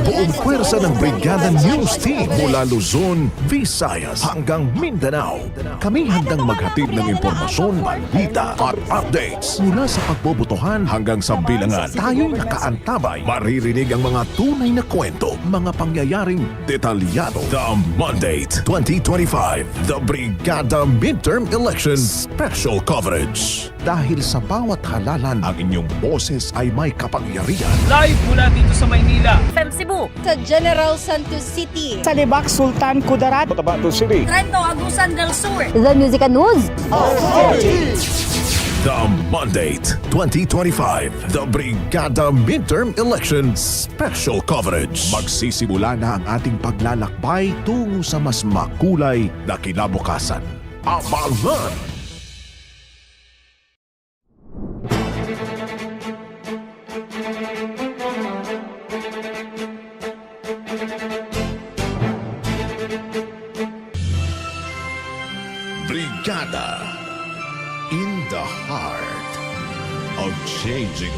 Buong pwersa ng Brigada News Team mula Luzon, Visayas hanggang Mindanao. Kami handang maghatid ng impormasyon, balita at updates mula sa pagbobotohan hanggang sa bilangan. Tayo'y nakaantabay. Maririnig ang mga tunay na kwento, mga pangyayaring detalyado. The Mandate 2025, the Brigada Midterm Election Special Coverage. Dahil sa bawat halalan, ang inyong boses ay may kapangyarihan. Live mula dito sa Maynila. FM Cebu. sa General Santos City. Sa Libak, Sultan Kudarat. Trento Agusan del Sur. The Music and News. The Mandate 2025, the Brigada Midterm Election Special Coverage. Magsisimula na ang ating paglalakbay tungo sa mas makulay na kinabukasan. Abangan!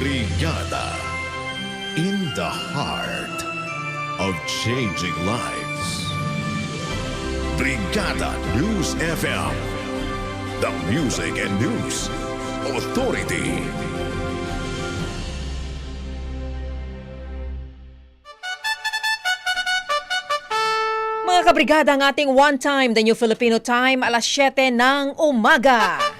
Brigada in the heart of changing lives. Brigada News FM, the music and news authority. Mga kabrigada, ang ating one time, the New Filipino Time, alas 7 ng umaga.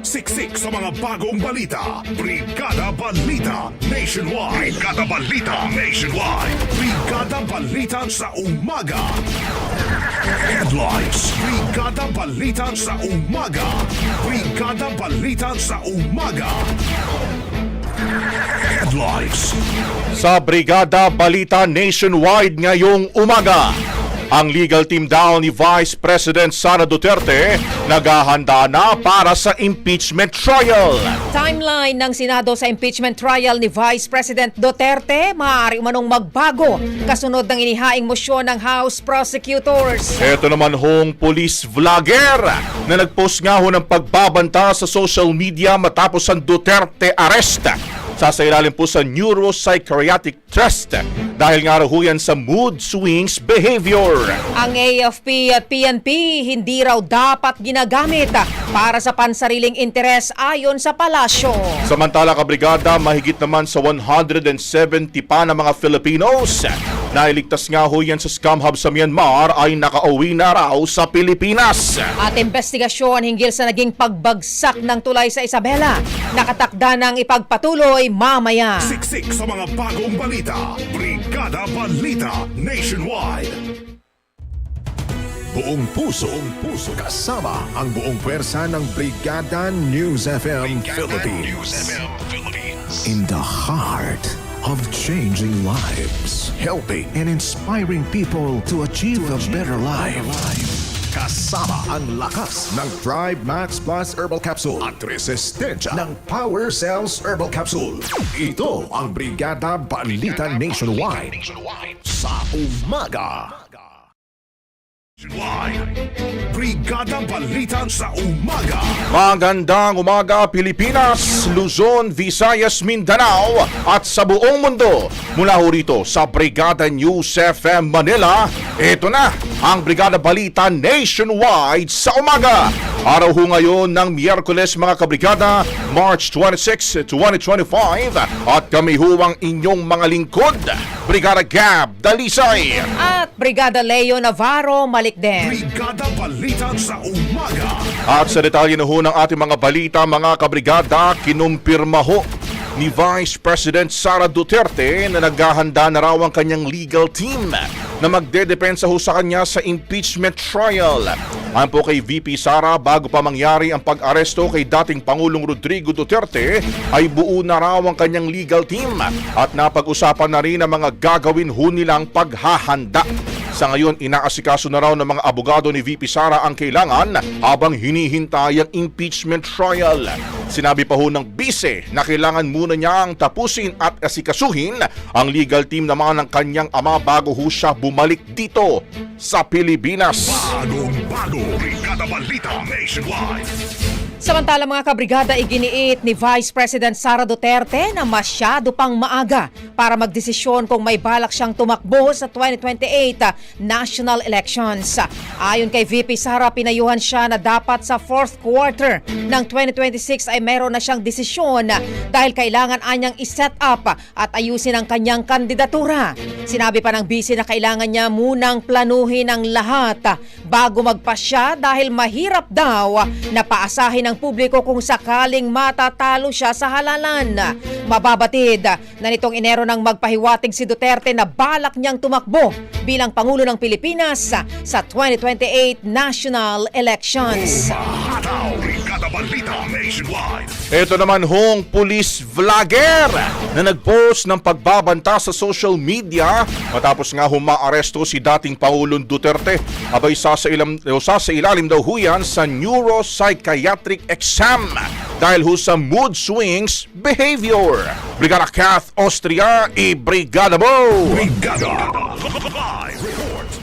Siksik sa mga bagong balita. Brigada Balita Nationwide. Brigada Balita Nationwide. Brigada Balita sa umaga. Headlines. Brigada Balita sa umaga. Brigada Balita sa umaga. Headlines. Sa Brigada Balita Nationwide ngayong umaga. Ang legal team daw ni Vice President Sara Duterte naghahanda na para sa impeachment trial. Timeline ng Senado sa impeachment trial ni Vice President Duterte, maaari umanong magbago kasunod ng inihaing mosyon ng House Prosecutors. Ito naman hong police vlogger na nagpost nga ho ng pagbabanta sa social media matapos ang Duterte arrest. Sasailalim po sa Neuropsychiatric Trust dahil nga raw yan sa mood swings behavior. Ang AFP at PNP hindi raw dapat ginagamit para sa pansariling interes ayon sa palasyo. Samantala kabrigada, mahigit naman sa 170 pa ng mga Filipinos na iligtas nga ho yan sa scam hub sa Myanmar ay nakauwi na raw sa Pilipinas. At investigasyon hinggil sa naging pagbagsak ng tulay sa Isabela. Nakatakda ng ipagpatuloy mamaya. Siksik sa mga bagong balita. Brigada Balita Nationwide. Buong puso, buong puso kasama ang buong pwersa ng Brigada News FM Philippines. In the heart of changing lives, helping and inspiring people to achieve, a better life. Kasama ang lakas ng Thrive Max Plus Herbal Capsule at resistensya ng Power Cells Herbal Capsule. Ito ang Brigada Balita Nationwide sa umaga. Brigada Balita sa Umaga. Magandang umaga Pilipinas, Luzon, Visayas, Mindanao at sa buong mundo. Mula ho rito sa Brigada News FM Manila, ito na ang Brigada Balita Nationwide sa umaga. Araw ho ngayon ng Miyerkules mga kabrigada, March 26, 2025 at kami ho ang inyong mga lingkod, Brigada Gab Dalisay. At Brigada Leo Navarro Malikden. Brigada Balita sa Umaga. At sa detalye na ho ng ating mga balita, mga kabrigada, kinumpirma ho ni Vice President Sara Duterte na naghahanda na raw ang kanyang legal team na magdedepensa ho sa kanya sa impeachment trial. Ayon po kay VP Sara, bago pa mangyari ang pag-aresto kay dating Pangulong Rodrigo Duterte, ay buo na raw ang kanyang legal team at napag-usapan na rin ang mga gagawin ho nilang paghahanda. Sa ngayon, inaasikaso na raw ng mga abogado ni VP Sara ang kailangan habang hinihintay ang impeachment trial. Sinabi pa ho ng bise na kailangan muna niyang tapusin at asikasuhin ang legal team naman ng kanyang ama bago ho siya bumalik dito sa Pilipinas. Bagong bago. Brigada Balita Nationwide. Samantala mga kabrigada, iginiit ni Vice President Sara Duterte na masyado pang maaga para magdesisyon kung may balak siyang tumakbo sa 2028 national elections. Ayon kay VP Sara, pinayuhan siya na dapat sa fourth quarter ng 2026 ay meron na siyang desisyon dahil kailangan anyang iset up at ayusin ang kanyang kandidatura. Sinabi pa ng busy na kailangan niya munang planuhin ang lahat bago magpasya dahil mahirap daw na paasahin ng publiko kung sakaling matatalo siya sa halalan. Mababatid na nitong Enero nang magpahiwatig si Duterte na balak niyang tumakbo bilang Pangulo ng Pilipinas sa 2028 national elections. Brigada Balita Nationwide. Ito naman hong police vlogger na nagpost ng pagbabanta sa social media matapos nga humaaresto si dating Pangulong Duterte. Abay sa sa ilam, o sa sa ilalim daw ho yan sa neuropsychiatric exam dahil ho sa mood swings behavior. Brigada Kath Austria, i-brigada mo! Brigada. Live.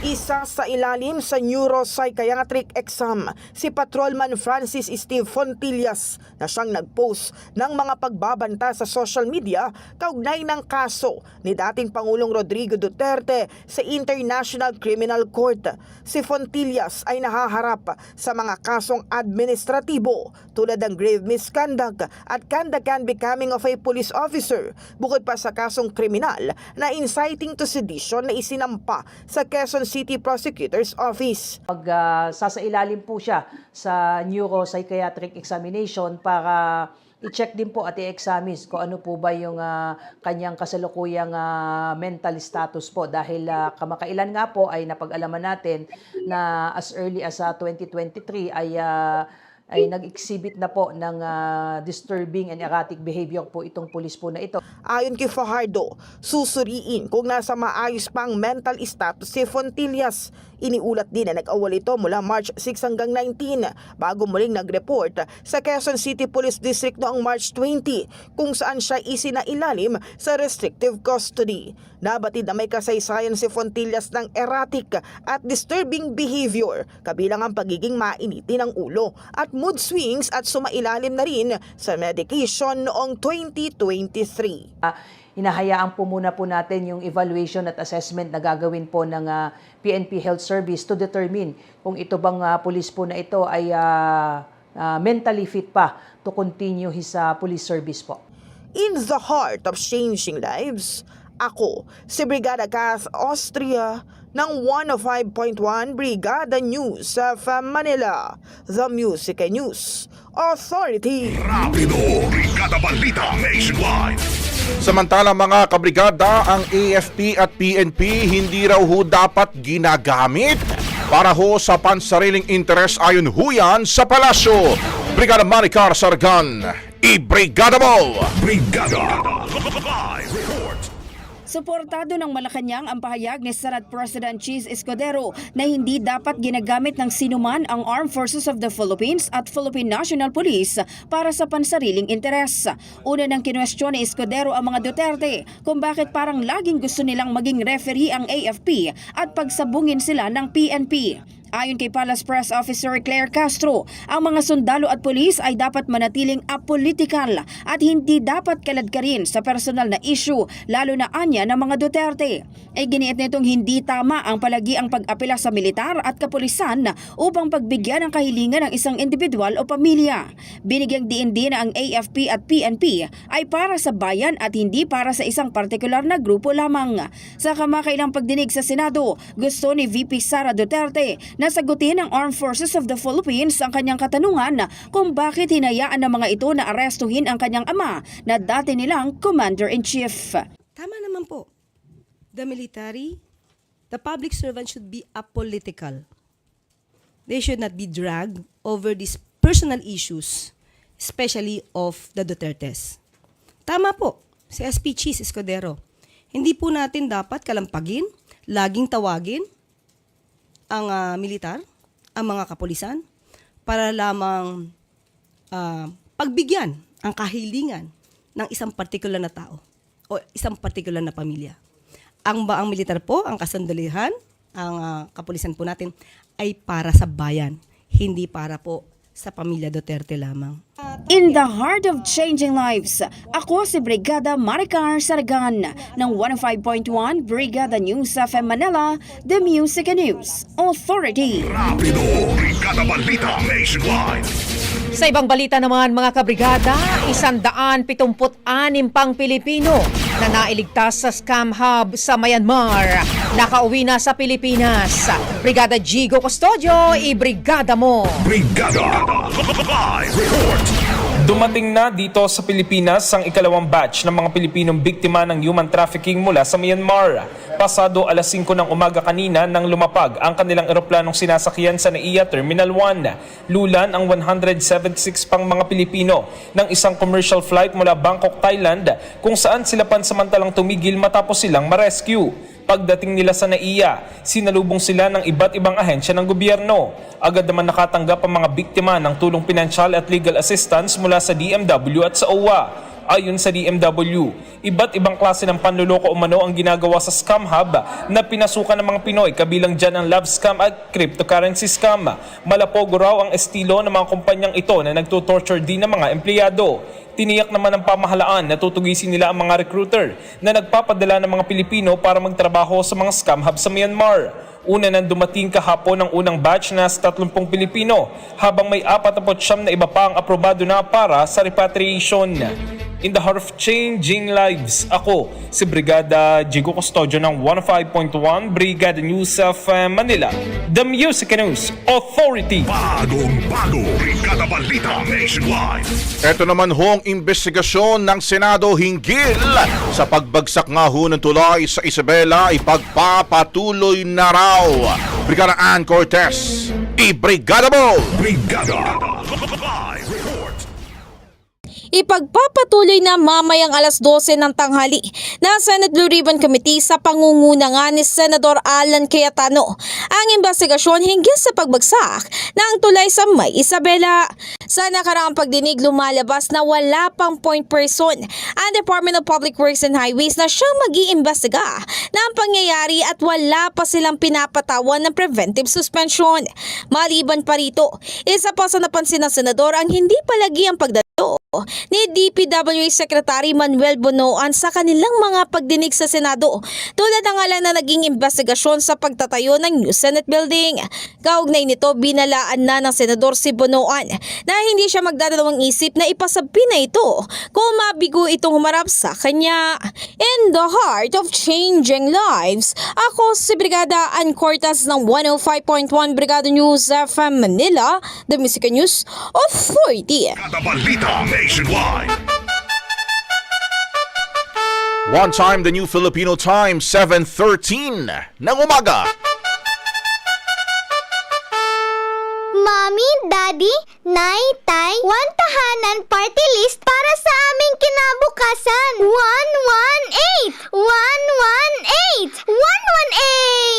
Isa sa ilalim sa neuropsychiatric exam, si Patrolman Francis Steve Fontillas na siyang nagpost ng mga pagbabanta sa social media kaugnay ng kaso ni dating Pangulong Rodrigo Duterte sa International Criminal Court. Si Fontillas ay nahaharap sa mga kasong administratibo tulad ng grave misconduct at conduct and becoming of a police officer bukod pa sa kasong kriminal na inciting to sedition na isinampa sa Quezon City Prosecutor's Office. Mag ah, sasailalim po siya sa neuropsychiatric examination para i-check din po at i-examine kung ano po ba yung ah, kanyang kasalukuyang ah, mental status po dahil ah, kamakailan nga po ay napag-alaman natin na as early as ah, 2023 ay ah, ay nag-exhibit na po ng ah, disturbing and erratic behavior po itong pulis po na ito. Ayon kay Fajardo, susuriin kung nasa maayos pang mental status si Fontillas. Iniulat din na nag-awal ito mula March 6 hanggang 19 bago muling nag-report sa Quezon City Police District noong March 20 kung saan siya isinailalim sa restrictive custody. Nabatid na may kasaysayan si Fontillas ng erratic at disturbing behavior kabilang ang pagiging mainiti ng ulo at mood swings at sumailalim na rin sa medication noong 2023. Ah, hinahayaan po muna po natin yung evaluation at assessment na gagawin po ng ah, PNP Health Service to determine kung ito bang ah, police po na ito ay ah, ah, mentally fit pa to continue his ah, police service po. In the heart of changing lives, ako, si Brigada Kath Austria ng 105.1 Brigada News of Manila, The Music and News Authority. Rapido. Brigada Balita Nationwide. Samantala mga kabrigada, ang AFP at PNP hindi raw ho dapat ginagamit para ho sa pansariling interes ayon ho sa palasyo. Brigada Maricar Sargan, i-brigada mo! Brigada. Live. Suportado ng Malacanang ang pahayag ni Senate President Cheese Escudero na hindi dapat ginagamit ng sinuman ang Armed Forces of the Philippines at Philippine National Police para sa pansariling interes. Una nang kinwestiyon ni Escudero ang mga Duterte kung bakit parang laging gusto nilang maging referee ang AFP at pagsabungin sila ng PNP. Ayon kay Palace Press Officer Claire Castro, ang mga sundalo at pulis ay dapat manatiling apolitical at hindi dapat kaladkarin sa personal na issue lalo na anya ng mga Duterte. Ay giniit nitong hindi tama ang palagi ang pag-apela sa militar at kapulisan upang pagbigyan ng kahilingan ng isang individual o pamilya. Binigyang diin din na ang AFP at PNP ay para sa bayan at hindi para sa isang partikular na grupo lamang. Sa kamakailang pagdinig sa Senado, gusto ni VP Sara Duterte na sagutin ng Armed Forces of the Philippines ang kanyang katanungan kung bakit hinayaan ng mga ito na arestuhin ang kanyang ama na dati nilang Commander-in-Chief. Tama naman po. The military, the public servant should be apolitical. They should not be dragged over these personal issues, especially of the Dutertes. Tama po, si SP Cheese Escudero. Hindi po natin dapat kalampagin, laging tawagin ang ah, militar, ang mga kapulisan, para lamang ah, pagbigyan ang kahilingan ng isang partikular na tao o isang partikular na pamilya. Ang ba ang militar po, ang kasandulihan, ang ah, kapulisan po natin ay para sa bayan, hindi para po sa pamilya Duterte lamang. In the heart of changing lives, ako si Brigada Maricar Sargan ng 105.1 Brigada News FM Manila, The Music and News Authority. Rapido, Brigada Balita Nationwide. Sa ibang balita naman mga kabrigada, isandaan pitumput anim pang Pilipino na nailigtas sa scam hub sa Myanmar. Nakauwi na sa Pilipinas. Brigada Gigo Custodio, i-brigada mo! Brigada Live Report. Dumating na dito sa Pilipinas ang ikalawang batch ng mga Pilipinong biktima ng human trafficking mula sa Myanmar. Pasado alas 5 ng umaga kanina nang lumapag ang kanilang eroplanong sinasakyan sa NAIA Terminal 1. Lulan ang 176 pang mga Pilipino ng isang commercial flight mula Bangkok, Thailand kung saan sila pansamantalang tumigil matapos silang ma-rescue. Pagdating nila sa NAIA, sinalubong sila ng iba't ibang ahensya ng gobyerno. Agad naman nakatanggap ang mga biktima ng tulong pinansyal at legal assistance mula sa DMW at sa OWA. Ayon sa DMW, iba't ibang klase ng panluloko umano ang ginagawa sa scam hub na pinasukan ng mga Pinoy kabilang dyan ang love scam at cryptocurrency scam. Malapogo raw ang estilo ng mga kumpanyang ito na nagtutorture din ng mga empleyado. Tiniyak naman ng pamahalaan na tutugisin nila ang mga recruiter na nagpapadala ng mga Pilipino para magtrabaho sa mga scam hub sa Myanmar. Una nang dumating kahapon ang unang batch na sa 30 Pilipino habang may 49 na iba pa ang aprobado na para sa repatriation. In the heart of changing lives, ako si Brigada Jigo Custodio ng 105.1 Brigada News of uh, Manila, The Music News Authority. Bagong bago, Brigada Balita Nationwide. Ito naman hong investigasyon ng Senado hinggil sa pagbagsak nga ho ng tulay sa Isabela ipagpapatuloy na raw. Brigada Ann Cortez, i-brigada mo! Brigada Report. Ipagpapatuloy na mamayang alas 12 ng tanghali na Senate Blue Ribbon Committee sa pangunguna nga ni Senador Alan Cayetano ang investigasyon hinggil sa pagbagsak ng tulay sa May Isabela. Sa nakaraang pagdinig lumalabas na wala pang point person ang Department of Public Works and Highways na siyang mag-iimbestiga ng pangyayari at wala pa silang pinapatawan ng preventive suspension. Maliban pa rito, isa pa sa napansin ng senador ang hindi palagi ang pagdalo ni DPWH Secretary Manuel Bonoan sa kanilang mga pagdinig sa Senado tulad ng alang na naging investigasyon sa pagtatayo ng new Senate building. Kaugnay nito, binalaan na ng Senador si Bonoan na hindi siya magdadalawang isip na ipasabi na ito kung mabigo itong humarap sa kanya. In the heart of changing lives, ako si Brigada Ann Cortas ng 105.1 Brigada News FM Manila, The Music News Authority. Brigada Balita Nationwide. One time, the new Filipino time, 7.13 ng umaga. Mommy, Daddy, Nay, Tay, one tahanan party list para sa aming kinabukasan. 118!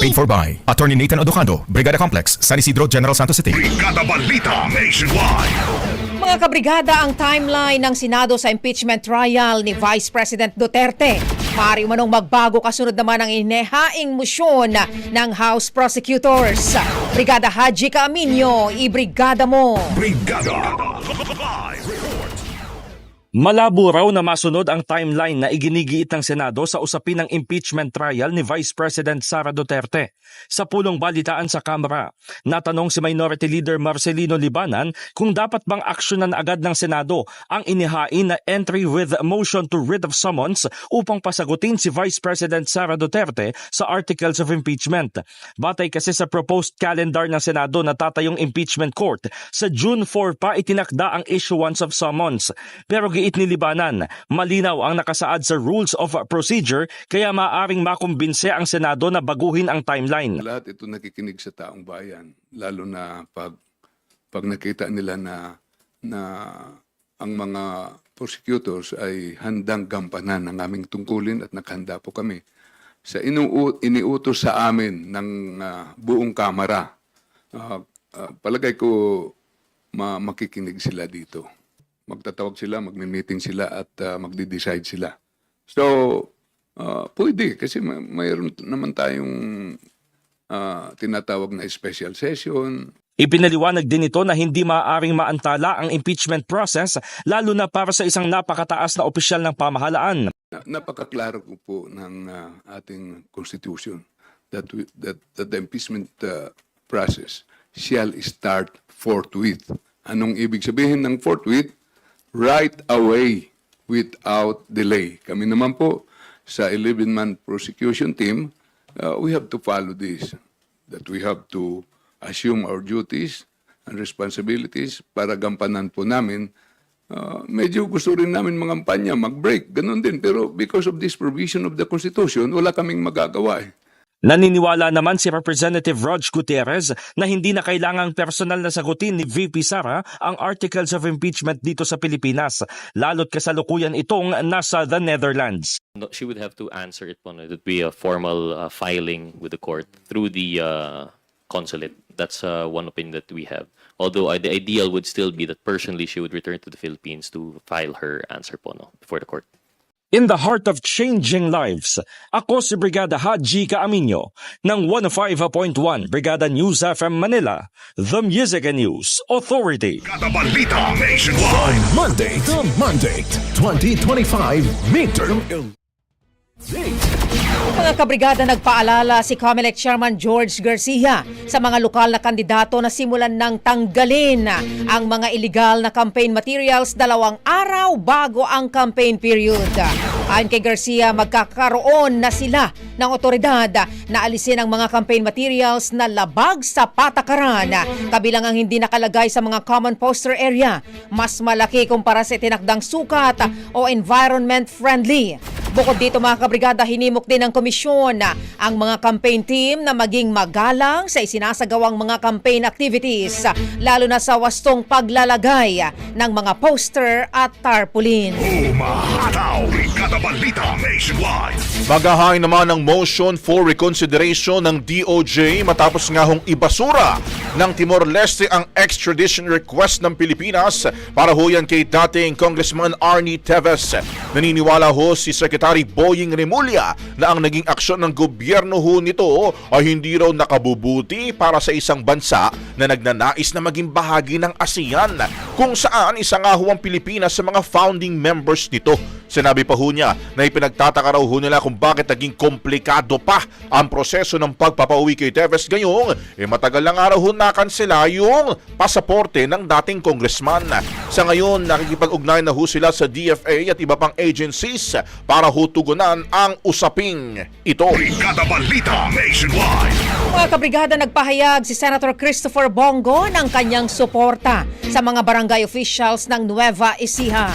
Paid for by Attorney Nathan Odocando, Brigada Complex, San Isidro, General Santos City. Brigada Balita Nationwide. Mga kabrigada, ang timeline ng Senado sa impeachment trial ni Vice President Duterte. Maaari manong magbago kasunod naman ang inehaing musyon ng House Prosecutors. Brigada Haji Kaaminyo, ibrigada mo. Brigada. Malabo raw na masunod ang timeline na iginigiit ng Senado sa usapin ng impeachment trial ni Vice President Sara Duterte. Sa pulong balitaan sa Kamara, natanong si Minority Leader Marcelino Libanan kung dapat bang aksyonan agad ng Senado ang inihain na entry with motion to rid of summons upang pasagutin si Vice President Sara Duterte sa articles of impeachment. Batay kasi sa proposed calendar ng Senado na tatayong impeachment court, sa June 4 pa itinakda ang issuance of summons. Pero giit ni Libanan, malinaw ang nakasaad sa Rules of Procedure kaya maaring makumbinse ang Senado na baguhin ang timeline. Lahat ito nakikinig sa taong bayan, lalo na pag pag nakita nila na na ang mga prosecutors ay handang gampanan ang aming tungkulin at nakahanda po kami sa inuu, iniutos sa amin ng ah, buong kamara. Ah, ah, palagay ko ma, makikinig sila dito. Magtatawag sila, magme-meeting sila at ah, magde-decide sila. So, ah, pwede kasi may, mayroon naman tayong ah, tinatawag na special session. Ipinaliwanag din ito na hindi maaaring maantala ang impeachment process lalo na para sa isang napakataas na opisyal ng pamahalaan. Na- Napakaklaro ko po ng ah, ating constitution that, we, that, that the impeachment ah, process shall start forthwith. Anong ibig sabihin ng forthwith? Right away without delay. Kami naman po sa 11-man prosecution team, uh, we have to follow this. That we have to assume our duties and responsibilities para gampanan po namin. Uh, medyo gusto rin namin mangampanya, mag-break, ganun din. Pero because of this provision of the Constitution, wala kaming magagawa eh. Naniniwala naman si Representative Rog Gutierrez na hindi na kailangang personal na sagutin ni VP Sara ang articles of impeachment dito sa Pilipinas, lalo't kasalukuyan itong nasa the Netherlands. She would have to answer it po. no? It would be a formal uh, filing with the court through the uh, consulate. That's uh, one opinion that we have. Although uh, the ideal would still be that personally she would return to the Philippines to file her answer po no, before the court. In the heart of changing lives, ako si Brigada Haji Kaaminyo ng 105.1 Brigada News FM Manila, The Music and News Authority. Nationwide. Monday to Monday, 2025 midterm Mga kabrigada nagpaalala si COMELEC Chairman George Garcia sa mga lokal na kandidato na simulan ng tanggalin ang mga illegal na campaign materials dalawang araw bago ang campaign period. Ayon kay Garcia, magkakaroon na sila ng otoridad na alisin ang mga campaign materials na labag sa patakaran kabilang ang hindi nakalagay sa mga common poster area. Mas malaki kumpara sa tinakdang sukat o environment friendly. Bukod dito mga kabrigada, hinimok din ng komisyon ang mga campaign team na maging magalang sa isinasagawang mga campaign activities, lalo na sa wastong paglalagay ng mga poster at tarpaulin. Umahataw. Brigada Balita Nationwide. Magahain naman ang motion for reconsideration ng DOJ matapos nga hong ibasura ng Timor-Leste ang extradition request ng Pilipinas para ho yan kay dating Congressman Arnie Teves. Naniniwala ho si Secretary Boying Remulla na ang naging aksyon ng gobyerno ho nito ay hindi raw nakabubuti para sa isang bansa na nagnanais na maging bahagi ng ASEAN kung saan isa nga ho ang Pilipinas sa mga founding members nito. Sinabi pa ho niya na ipinagtataka raw ho nila kung bakit naging komplikado pa ang proseso ng pagpapauwi kay Teves ngayong eh matagal na nga raw ho nakansela yung pasaporte ng dating congressman. Sa ngayon, nakikipag-ugnay na ho sila sa DFA at iba pang agencies para ho tugunan ang usaping ito. Brigada Balita Nationwide. Mga kabrigada nagpahayag si Senator Christopher Bongo ng kanyang suporta sa mga barangay officials ng Nueva Ecija.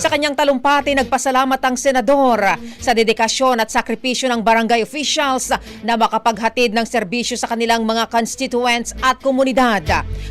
Sa kanyang talumpati, nagpasalamat ang senador sa dedikasyon at sakripisyo ng barangay officials na makapaghatid ng serbisyo sa kanilang mga constituents at komunidad.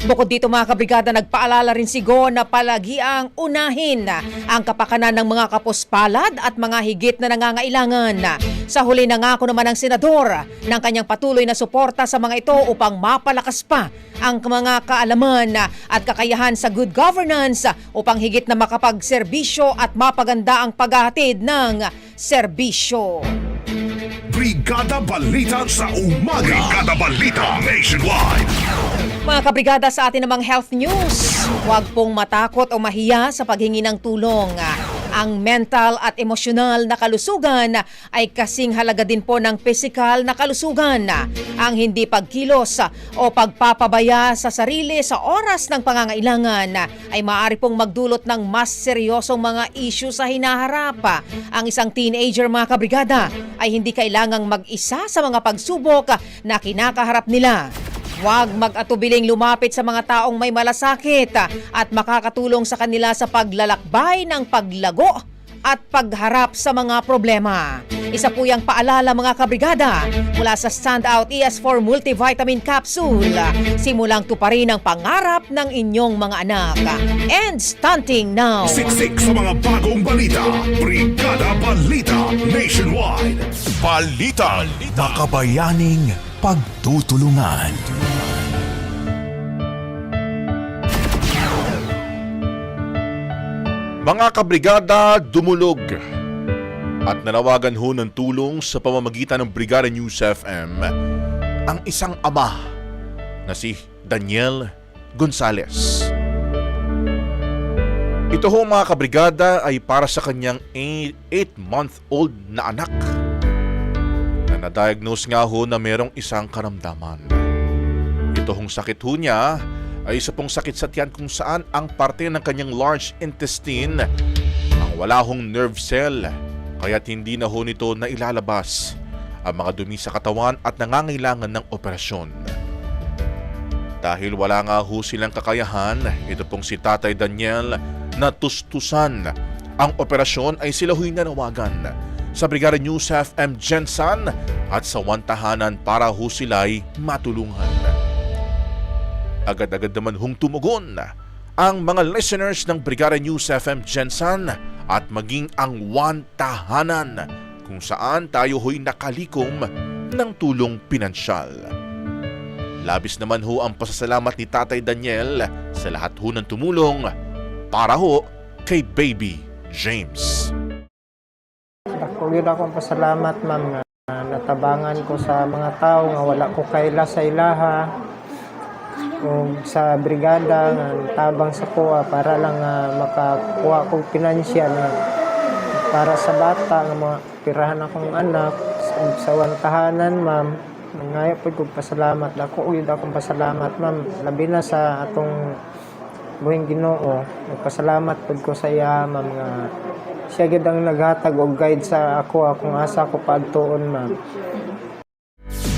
Bukod dito mga kabrigada, nagpaalala rin si Go na palagi ang unahin ang kapakanan ng mga kapuspalad at mga higit na nangangailangan. Sa huli nangako naman ng senador ng kanyang patuloy na suporta sa mga ito upang mapalakas pa ang mga kaalaman at kakayahan sa good governance upang higit na makapagserbisyo at mapaganda ang paghahatid ng serbisyo. Brigada Balita sa umaga. Brigada Balita Nationwide. Mga kabrigada sa atin namang health news, huwag pong matakot o mahiya sa paghingi ng tulong. Ang mental at emosyonal na kalusugan ay kasing halaga din po ng physical na kalusugan. Ang hindi pagkilos o pagpapabaya sa sarili sa oras ng pangangailangan ay maaari pong magdulot ng mas seryosong mga issue sa hinaharap. Ang isang teenager mga kabrigada ay hindi kailangang mag-isa sa mga pagsubok na kinakaharap nila. Huwag mag-atubiling lumapit sa mga taong may malasakit at makakatulong sa kanila sa paglalakbay ng paglago at pagharap sa mga problema. Isa po yung paalala mga kabrigada mula sa Standout ES4 Multivitamin Capsule. Simulang tuparin ang pangarap ng inyong mga anak. And stunting now. Siksik sa mga bagong balita. Brigada Balita Nationwide. Balita. Makabayaning pagtutulungan. Mga kabrigada, dumulog at nanawagan ho ng tulong sa pamamagitan ng Brigada News FM ang isang ama na si Daniel Gonzales. Ito ho mga kabrigada ay para sa kanyang 8-month-old na anak na na-diagnose nga ho na merong isang karamdaman. Ito hong sakit ho niya ay isa pong sakit sa tiyan kung saan ang parte ng kanyang large intestine ang wala hong nerve cell. Kaya't hindi na ho nito na ilalabas ang mga dumi sa katawan at nangangailangan ng operasyon. Dahil wala nga ho silang kakayahan, ito pong si Tatay Daniel na tustusan ang operasyon ay sila ho'y nanawagan. Sa Brigada News FM Jensen at sa Wantahanan para ho sila'y matulungan agad-agad naman hong tumugon ang mga listeners ng Brigada News FM Jensen at maging ang One Tahanan kung saan tayo ho'y nakalikom ng tulong pinansyal. Labis naman ho ang pasasalamat ni Tatay Daniel sa lahat ho ng tumulong para ho kay Baby James. Yun akong pasalamat ma'am nga natabangan ko sa mga tao nga wala ko kaila sa ilaha o sa brigada nga tabang sa kuha para lang nga makakuha kong pinansyal nga para sa bata nga mga pirahan akong anak sa, sa wantahanan ma'am. Ngayon po kong pasalamat. Ako uyod akong pasalamat ma'am. Labi na sa atong buhing ginoo. Nagpasalamat po ko sa iya ma'am nga siya gid ang naghatag og guide sa ako akong asa ko pagtuon ma'am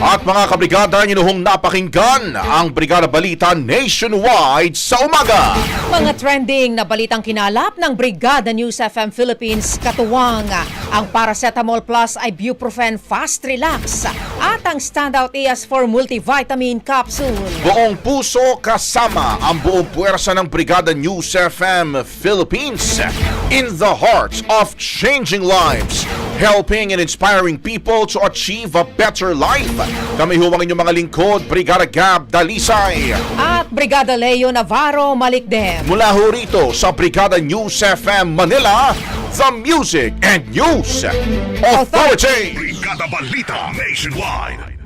At mga kabrigada, inuhong napakinggan ang Brigada Balita Nationwide sa umaga. Mga trending na balitang kinalap ng Brigada News FM Philippines katuwang ang Paracetamol Plus Ibuprofen Fast Relax at ang Standout ES4 Multivitamin Capsule. Buong puso kasama ang buong puwersa ng Brigada News FM Philippines in the heart of changing lives, helping and inspiring people to achieve a better life. Kami huwag inyong mga lingkod, Brigada Gab Dalisay. At Brigada Leo Navarro Malikdem. Mula ho rito sa Brigada News FM Manila, the Music and News Authority. Brigada Balita Nationwide.